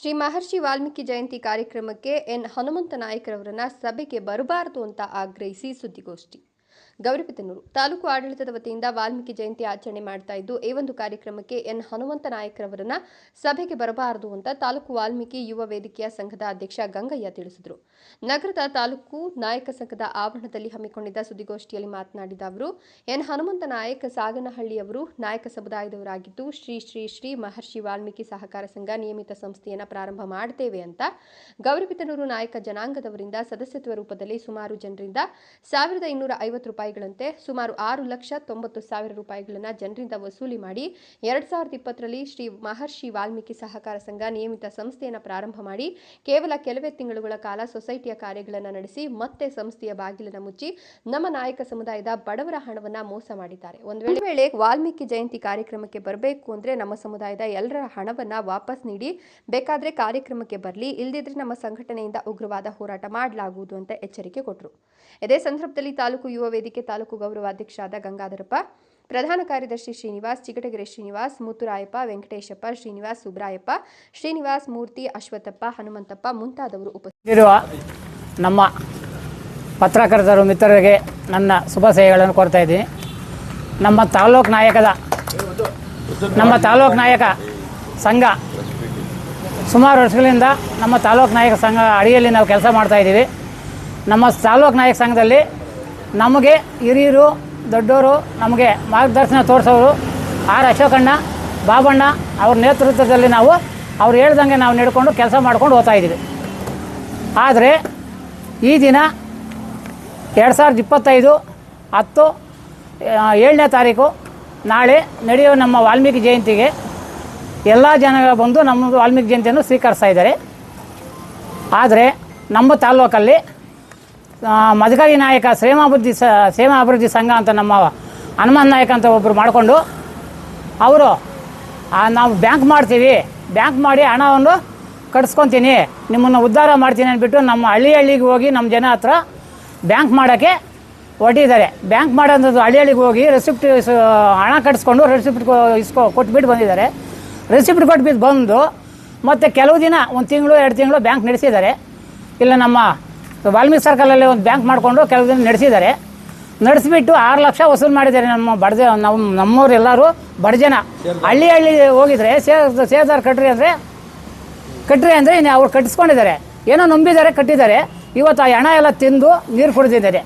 ಶ್ರೀ ಮಹರ್ಷಿ ವಾಲ್ಮೀಕಿ ಜಯಂತಿ ಕಾರ್ಯಕ್ರಮಕ್ಕೆ ಎನ್ ಹನುಮಂತ ನಾಯಕರವರನ್ನ ಸಭೆಗೆ ಬರಬಾರದು ಅಂತ ಆಗ್ರಹಿಸಿ ಸುದ್ದಿಗೋಷ್ಠಿ. ಗೌರಿಬಿದನೂರು. ತಾಲೂಕು ಆಡಳಿತದ ವತಿಯಿಂದ ವಾಲ್ಮೀಕಿ ಜಯಂತಿ ಆಚರಣೆ ಮಾಡ್ತಾ ಇದ್ದು ಈ ಒಂದು ಕಾರ್ಯಕ್ರಮಕ್ಕೆ ಎನ್ ಹನುಮಂತ ನಾಯಕರವರನ್ನ ಸಭೆಗೆ ಬರಬಾರದು ಅಂತ ತಾಲೂಕು ವಾಲ್ಮೀಕಿ ಯುವ ವೇದಿಕೆಯ ಸಂಘದ ಅಧ್ಯಕ್ಷ ಗಂಗಯ್ಯ ತಿಳಿಸಿದರು. ನಗರದ ತಾಲೂಕು ನಾಯಕ ಸಂಘದ ಆವರಣದಲ್ಲಿ ಹಮ್ಮಿಕೊಂಡಿದ್ದ ಸುದ್ದಿಗೋಷ್ಠಿಯಲ್ಲಿ ಮಾತನಾಡಿದ ಅವರು, ಎನ್ ಹನುಮಂತ ನಾಯಕ್ ಸಾಗನಹಳ್ಳಿಯವರು ನಾಯಕ ಸಮುದಾಯದವರಾಗಿದ್ದು, ಶ್ರೀ ಶ್ರೀ ಶ್ರೀ ಮಹರ್ಷಿ ವಾಲ್ಮೀಕಿ ಸಹಕಾರ ಸಂಘ ನಿಯಮಿತ ಸಂಸ್ಥೆಯನ್ನು ಪ್ರಾರಂಭ ಮಾಡ್ತೇವೆ ಅಂತ ಗೌರಿಬಿದನೂರು ನಾಯಕ ಜನಾಂಗದವರಿಂದ ಸದಸ್ಯತ್ವ ರೂಪದಲ್ಲಿ ಸುಮಾರು ಜನರಿಂದ ಸಾವಿರದ ಇನ್ನೂರ ಐವತ್ತು ರೂಪಾಯಿಗಳಂತೆ ಸುಮಾರು ಆರು ಲಕ್ಷ ತೊಂಬತ್ತು ಸಾವಿರ ರೂಪಾಯಿಗಳನ್ನು ಜನರಿಂದ ವಸೂಲಿ ಮಾಡಿ ಎರಡ್ ಸಾವಿರದ ಇಪ್ಪತ್ತರಲ್ಲಿ ಶ್ರೀ ಮಹರ್ಷಿ ವಾಲ್ಮೀಕಿ ಸಹಕಾರ ಸಂಘ ನಿಯಮಿತ ಸಂಸ್ಥೆಯನ್ನು ಪ್ರಾರಂಭ ಮಾಡಿ ಕೇವಲ ಕೆಲವೇ ತಿಂಗಳುಗಳ ಕಾಲ ಸೊಸೈಟಿಯ ಕಾರ್ಯಗಳನ್ನು ನಡೆಸಿ ಮತ್ತೆ ಸಂಸ್ಥೆಯ ಬಾಗಿಲನ್ನು ಮುಚ್ಚಿ ನಮ್ಮ ನಾಯಕ ಸಮುದಾಯದ ಬಡವರ ಹಣವನ್ನ ಮೋಸ ಮಾಡಿದ್ದಾರೆ. ಒಂದು ವೇಳೆ ವೇಳೆ ವಾಲ್ಮೀಕಿ ಜಯಂತಿ ಕಾರ್ಯಕ್ರಮಕ್ಕೆ ಬರಬೇಕು ಅಂದ್ರೆ ನಮ್ಮ ಸಮುದಾಯದ ಎಲ್ಲರ ಹಣವನ್ನ ವಾಪಸ್ ನೀಡಿ ಬೇಕಾದ್ರೆ ಕಾರ್ಯಕ್ರಮಕ್ಕೆ ಬರಲಿ ಇಲ್ಲದಿದ್ದರೆ ನಮ್ಮ ಸಂಘಟನೆಯಿಂದ ಉಗ್ರವಾದ ಹೋರಾಟ ಮಾಡಲಾಗುವುದು ಅಂತ ಎಚ್ಚರಿಕೆ ಕೊಟ್ಟರು ಇದೇ ಸಂದರ್ಭದಲ್ಲಿ ತಾಲೂಕು ಯುವ ವೇದಿಕೆ ತಾಲೂಕು ಗೌರವಾಧ್ಯಕ್ಷರಾದ ಗಂಗಾಧರಪ್ಪ, ಪ್ರಧಾನ ಕಾರ್ಯದರ್ಶಿ ಶ್ರೀನಿವಾಸ್, ಚಿಗಟಗೆರೆ ಶ್ರೀನಿವಾಸ್, ಮುತ್ತುರಾಯಪ್ಪ, ವೆಂಕಟೇಶಪ್ಪ, ಶ್ರೀನಿವಾಸ್ ಸುಬ್ರಾಯಪ್ಪ, ಶ್ರೀನಿವಾಸ್ ಮೂರ್ತಿ, ಅಶ್ವತ್ಥಪ್ಪ, ಹನುಮಂತಪ್ಪ ಮುಂತಾದವರು ಉಪಸ್ಥಿತರಿರುವ ನಮ್ಮ ಪತ್ರಕರ್ತರು, ಮಿತ್ರರಿಗೆ ನನ್ನ ಶುಭಾಶಯಗಳನ್ನು ಕೊಡ್ತಾ ಇದ್ದೀನಿ. ನಮ್ಮ ತಾಲೂಕು ನಾಯಕದ, ನಮ್ಮ ತಾಲೂಕು ನಾಯಕ ಸಂಘ ಸುಮಾರು ವರ್ಷಗಳಿಂದ ನಮ್ಮ ತಾಲೂಕು ನಾಯಕ ಸಂಘ ಅಡಿಯಲ್ಲಿ ನಾವು ಕೆಲಸ ಮಾಡ್ತಾ ಇದ್ದೀವಿ. ನಮ್ಮ ತಾಲೂಕು ನಾಯಕ ಸಂಘದಲ್ಲಿ ನಮಗೆ ಹಿರಿಯರು ದೊಡ್ಡವರು ನಮಗೆ ಮಾರ್ಗದರ್ಶನ ತೋರಿಸೋರು ಆರ್ ಅಶೋಕಣ್ಣ, ಬಾಬಣ್ಣ ಅವ್ರ ನೇತೃತ್ವದಲ್ಲಿ ನಾವು ಅವ್ರು ಹೇಳ್ದಂಗೆ ನಾವು ನಡ್ಕೊಂಡು ಕೆಲಸ ಮಾಡ್ಕೊಂಡು ಹೋಗ್ತಾ ಇದ್ದೀವಿ. ಆದರೆ ಈ ದಿನ ಎರಡು ಸಾವಿರದ ಇಪ್ಪತ್ತೈದು ಹತ್ತು ಏಳನೇ ತಾರೀಕು ನಾಳೆ ನಡೆಯುವ ನಮ್ಮ ವಾಲ್ಮೀಕಿ ಜಯಂತಿಗೆ ಎಲ್ಲ ಜನಗಳು ಬಂದು ನಮ್ಮ ವಾಲ್ಮೀಕಿ ಜಯಂತಿಯನ್ನು ಸ್ವೀಕರಿಸ್ತಾ ಇದ್ದಾರೆ. ಆದರೆ ನಮ್ಮ ತಾಲ್ಲೂಕಲ್ಲಿ ಮದಕರಿ ನಾಯಕ, ಶ್ರೇಮಾಭಿವೃದ್ಧಿ ಸ ಸಂಘ ಅಂತ ನಮ್ಮ ಹನುಮಾನ್ ನಾಯಕ ಅಂತ ಒಬ್ಬರು ಮಾಡಿಕೊಂಡು ಅವರು ನಾವು ಬ್ಯಾಂಕ್ ಮಾಡ್ತೀವಿ. ಬ್ಯಾಂಕ್ ಮಾಡಿ ಹಣವನ್ನು ಕಟ್ಸ್ಕೊತೀನಿ. ನಿಮ್ಮನ್ನು ಉದ್ಧಾರ ಮಾಡ್ತೀನಿ ಅಂದ್ಬಿಟ್ಟು ನಮ್ಮ ಹಳ್ಳಿ ಹಳ್ಳಿಗೆ ಹೋಗಿ ನಮ್ಮ ಜನ ಹತ್ರ ಬ್ಯಾಂಕ್ ಮಾಡೋಕ್ಕೆ ಹೊಟ್ಟಿದ್ದಾರೆ ಬ್ಯಾಂಕ್ ಮಾಡೋದು ಹಳ್ಳಿ ಹಳ್ಳಿಗೆ ಹೋಗಿ ರೆಸಿಪ್ಟ್ ಹಣ ಕಟ್ಸ್ಕೊಂಡು ರೆಸಿಪ್ಟ್ ಇಸ್ಕೊ, ಕೊಟ್ಬಿಟ್ಟು ಬಂದಿದ್ದಾರೆ. ರೆಸಿಪ್ಟ್ ಕೊಟ್ಬಿಟ್ಟು ಬಂದು ಮತ್ತು ಕೆಲವು ದಿನ, ಒಂದು ತಿಂಗಳು, ಎರಡು ತಿಂಗಳು ಬ್ಯಾಂಕ್ ನಡೆಸಿದ್ದಾರೆ. ಇಲ್ಲ ನಮ್ಮ ವಾಲ್ಮೀಕಿ ಸರ್ಕಲಲ್ಲಿ ಒಂದು ಬ್ಯಾಂಕ್ ಮಾಡಿಕೊಂಡು ಕೆಲವು ದಿನ ನಡೆಸಿದ್ದಾರೆ. ನಡೆಸಿಬಿಟ್ಟು ಆರು ಲಕ್ಷ ವಸೂಲು ಮಾಡಿದ್ದಾರೆ ನಮ್ಮ ಬಡಜ ನಮ್ಮ ನಮ್ಮವರೆಲ್ಲರೂ ಎಲ್ಲರೂ ಬಡ ಜನ ಹಳ್ಳಿ ಹಳ್ಳಿ ಹೋಗಿದ್ರೆ ಸೇದಾರ್ ಕಟ್ರಿ ಅಂದರೆ ಕಟ್ರಿ ಅಂದರೆ ಇನ್ನು ಅವ್ರು ಕಟ್ಟಿಸ್ಕೊಂಡಿದ್ದಾರೆ. ಏನೋ ನಂಬಿದ್ದಾರೆ ಕಟ್ಟಿದ್ದಾರೆ. ಇವತ್ತು ಆ ಹಣ ಎಲ್ಲ ತಿಂದು ನೀರು ಕುಡಿದಿದ್ದಾರೆ.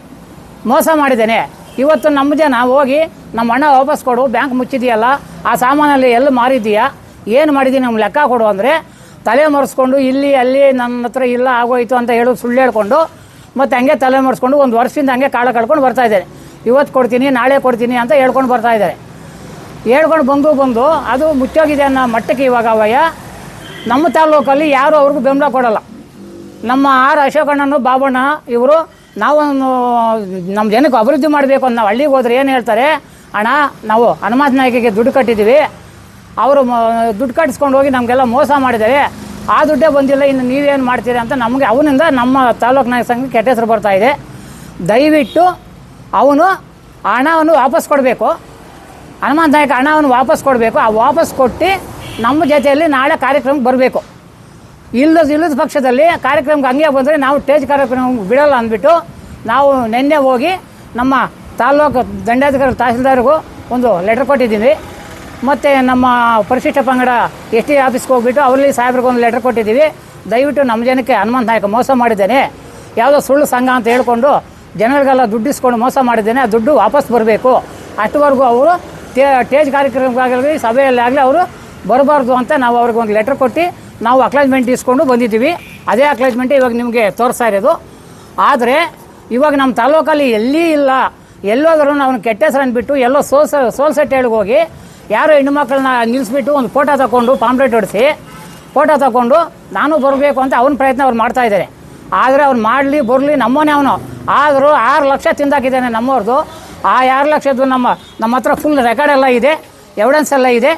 ಮೋಸ ಮಾಡಿದ್ದೇನೆ. ಇವತ್ತು ನಮ್ಮ ಜನ ಹೋಗಿ ನಮ್ಮ ಹಣ ವಾಪಸ್ ಕೊಡು ಬ್ಯಾಂಕ್ ಮುಚ್ಚಿದೆಯಲ್ಲ ಆ ಸಾಮಾನಲ್ಲಿ ಎಲ್ಲಿ ಮಾರಿದ್ದೀಯಾ ಏನು ಮಾಡಿದ್ದೀನಿ ನಮ್ಮ ಲೆಕ್ಕ ಕೊಡು ಅಂದರೆ ತಲೆ ಮರೆಸ್ಕೊಂಡು ಇಲ್ಲಿ, ಅಲ್ಲಿ ನನ್ನ ಹತ್ರ ಇಲ್ಲ, ಆಗೋಯ್ತು ಅಂತ ಹೇಳೋದು ಸುಳ್ಳು ಹೇಳ್ಕೊಂಡು, ಮತ್ತು ಹಂಗೆ ತಲೆ ಮರೆಸ್ಕೊಂಡು ಒಂದು ವರ್ಷದಿಂದ ಹಂಗೆ ಕಾಳ ಕಳ್ಕೊಂಡು ಬರ್ತಾ ಇದ್ದಾರೆ. ಇವತ್ತು ಕೊಡ್ತೀನಿ, ನಾಳೆ ಕೊಡ್ತೀನಿ ಅಂತ ಹೇಳ್ಕೊಂಡು ಬರ್ತಾ ಇದ್ದಾರೆ. ಹೇಳ್ಕೊಂಡು ಬಂದು ಬಂದು ಅದು ಮುಚ್ಚೋಗಿದೆ ಅನ್ನೋ ಮಟ್ಟಕ್ಕೆ ಇವಾಗ ಅವಯ್ಯ. ನಮ್ಮ ತಾಲೂಕಲ್ಲಿ ಯಾರು ಅವ್ರಿಗೂ ಬೆಂಬಲ ಕೊಡಲ್ಲ. ನಮ್ಮ ಆರ್ ಅಶೋಕಣ್ಣನು ಬಾಬಣ್ಣ ಇವರು ನಾವು ನಮ್ಮ ಜನಕ್ಕೆ ಅಭಿವೃದ್ಧಿ ಮಾಡಬೇಕು ಅಂತ ನಾವು ಹಳ್ಳಿಗೆ ಹೋದ್ರೆ ಏನು ಹೇಳ್ತಾರೆ? ಅಣ್ಣ, ನಾವು ಹನುಮಾನ್ ನಾಯಕಿಗೆ ದುಡ್ಡು ಕಟ್ಟಿದ್ದೀವಿ. ಅವರು ದುಡ್ಡು ಕಟ್ಟಿಸ್ಕೊಂಡು ಹೋಗಿ ನಮಗೆಲ್ಲ ಮೋಸ ಮಾಡಿದ್ದಾರೆ. ಆ ದುಡ್ಡೇ ಬಂದಿಲ್ಲ, ಇನ್ನು ನೀವೇನು ಮಾಡ್ತೀರಿ ಅಂತ ನಮಗೆ ಅವನಿಂದ ನಮ್ಮ ತಾಲೂಕು ನಾಯಕ ಸಂಘ ಕೆಟ್ಟ ಹೆಸರು ಬರ್ತಾ ಇದೆ. ದಯವಿಟ್ಟು ಅವನು ಹಣವನ್ನು ವಾಪಸ್ ಕೊಡಬೇಕು. ಹನುಮಂತ ನಾಯಕ ಹಣವನ್ನು ವಾಪಸ್ ಕೊಡಬೇಕು. ಆ ವಾಪಸ್ ಕೊಟ್ಟು ನಮ್ಮ ಜೊತೆಯಲ್ಲಿ ನಾಳೆ ಕಾರ್ಯಕ್ರಮಕ್ಕೆ ಬರಬೇಕು. ಇಲ್ಲದ ಇಲ್ಲದ ಪಕ್ಷದಲ್ಲಿ ಕಾರ್ಯಕ್ರಮಕ್ಕೆ ಹಂಗೆ ಬಂದರೆ ನಾವು ಸ್ಟೇಜ್ ಕಾರ್ಯಕ್ರಮ ಬಿಡೋಲ್ಲ ಅಂದ್ಬಿಟ್ಟು ನಾವು ನಿನ್ನೆ ಹೋಗಿ ನಮ್ಮ ತಾಲ್ಲೂಕು ದಂಡಾಧಿಕಾರಿ ತಹಸೀಲ್ದಾರ್ಗೂ ಒಂದು ಲೆಟರ್ ಕೊಟ್ಟಿದ್ದೀವಿ. ಮತ್ತು ನಮ್ಮ ಪರಿಶಿಷ್ಟ ಪಂಗಡ ಎಸ್ ಟಿ ಆಫೀಸ್ಗೆ ಹೋಗ್ಬಿಟ್ಟು ಅವ್ರಲ್ಲಿ ಸಾಹೇಬ್ರಿಗೆ ಒಂದು ಲೆಟರ್ ಕೊಟ್ಟಿದ್ದೀವಿ. ದಯವಿಟ್ಟು ನಮ್ಮ ಜನಕ್ಕೆ ಹನುಮಂತ ನಾಯಕ ಮೋಸ ಮಾಡಿದ್ದೇನೆ. ಯಾವುದೋ ಸುಳ್ಳು ಸಂಘ ಅಂತ ಹೇಳ್ಕೊಂಡು ಜನರಿಗೆಲ್ಲ ದುಡ್ಡು ಇಸ್ಕೊಂಡು ಮೋಸ ಮಾಡಿದ್ದೇನೆ. ಆ ದುಡ್ಡು ವಾಪಸ್ ಬರಬೇಕು. ಅಷ್ಟುವರೆಗೂ ಅವರು ಟೇ ಸ್ಟೇಜ್ ಕಾರ್ಯಕ್ರಮಕ್ಕಾಗಲಿ ಸಭೆಯಲ್ಲಿ ಆಗಲಿ ಅವರು ಬರಬಾರ್ದು ಅಂತ ನಾವು ಅವ್ರಿಗೆ ಒಂದು ಲೆಟರ್ ಕೊಟ್ಟು ನಾವು ಅಕ್ಲೈಜ್ಮೆಂಟ್ ಇಸ್ಕೊಂಡು ಬಂದಿದ್ದೀವಿ. ಅದೇ ಅಕ್ಲೈಜ್ಮೆಂಟ್ ಇವಾಗ ನಿಮಗೆ ತೋರಿಸ್ತಾ ಇರೋದು. ಆದರೆ ಇವಾಗ ನಮ್ಮ ತಾಲೂಕಲ್ಲಿ ಎಲ್ಲಿ ಇಲ್ಲ. ಎಲ್ಲೋದ್ರೂ ನಾವು ಕೆಟ್ಟ ಹೆಸರು ಅಂದ್ಬಿಟ್ಟು ಎಲ್ಲೋ ಸೋಲ್ಸ, ಸೋಲ್ಸೆಟ್ಟೇಳಿಗೆ ಹೋಗಿ ಯಾರೋ ಹೆಣ್ಣು ಮಕ್ಕಳನ್ನ ನಿಲ್ಲಿಸ್ಬಿಟ್ಟು ಒಂದು ಫೋಟೋ ತಗೊಂಡು ಪಾಂಪ್ಲೆಟ್ ಹೊಡಿಸಿ ಫೋಟೋ ತಗೊಂಡು ನಾನು ಬರಬೇಕು ಅಂತ ಅವನ ಪ್ರಯತ್ನ ಅವ್ರು ಮಾಡ್ತಾ ಇದ್ದಾರೆ. ಆದರೆ ಅವ್ನು ಮಾಡಲಿ, ಬರಲಿ, ನಮ್ಮನೇ ಅವನು. ಆದರೂ ಆರು ಲಕ್ಷ ತಿಂದಾಕಿದ್ದಾನೆ ನಮ್ಮವ್ರದ್ದು ಆ ಆರು ಲಕ್ಷದ್ದು ನಮ್ಮ ನಮ್ಮ ಹತ್ರ ಫುಲ್ ರೆಕಾರ್ಡ್ ಎಲ್ಲ ಇದೆ ಎವಿಡೆನ್ಸ್ ಎಲ್ಲ ಇದೆ.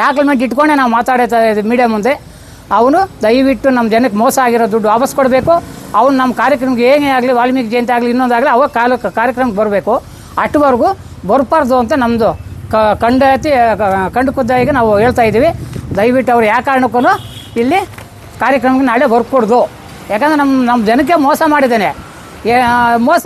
ಡಾಕ್ಯುಮೆಂಟ್ ಇಟ್ಕೊಂಡೆ ನಾವು ಮಾತಾಡ್ತಾ ಇದ್ದೀವಿ ಮೀಡಿಯಾ ಮುಂದೆ. ಅವನು ದಯವಿಟ್ಟು ನಮ್ಮ ಜನಕ್ಕೆ ಮೋಸ ಆಗಿರೋ ದುಡ್ಡು ವಾಪಸ್ ಕೊಡಬೇಕು. ಅವ್ನು ನಮ್ಮ ಕಾರ್ಯಕ್ರಮಕ್ಕೆ ಏನೇ ಆಗಲಿ, ವಾಲ್ಮೀಕಿ ಜಯಂತಿ ಆಗಲಿ, ಇನ್ನೊಂದಾಗಲಿ ಅವಾಗ ಕಾಲ ಕಾರ್ಯಕ್ರಮಕ್ಕೆ ಬರಬೇಕು. ಅಷ್ಟುವರೆಗೂ ಬರಬಾರ್ದು ಅಂತ ನಮ್ಮದು ಕ ಕಂಡತಿ ಕಂಡು ಖುದ್ದಾಗಿ ನಾವು ಹೇಳ್ತಾ ಇದ್ದೀವಿ. ದಯವಿಟ್ಟು ಅವ್ರು ಯಾವ ಕಾರಣಕ್ಕೂ ಇಲ್ಲಿ ಕಾರ್ಯಕ್ರಮಕ್ಕೆ ನಾಳೆ ಬರ್ಕೊಡ್ದು. ಯಾಕಂದರೆ ನಮ್ಮ ನಮ್ಮ ಜನಕ್ಕೆ ಮೋಸ ಮಾಡಿದ್ದೇನೆ. ಮೋಸ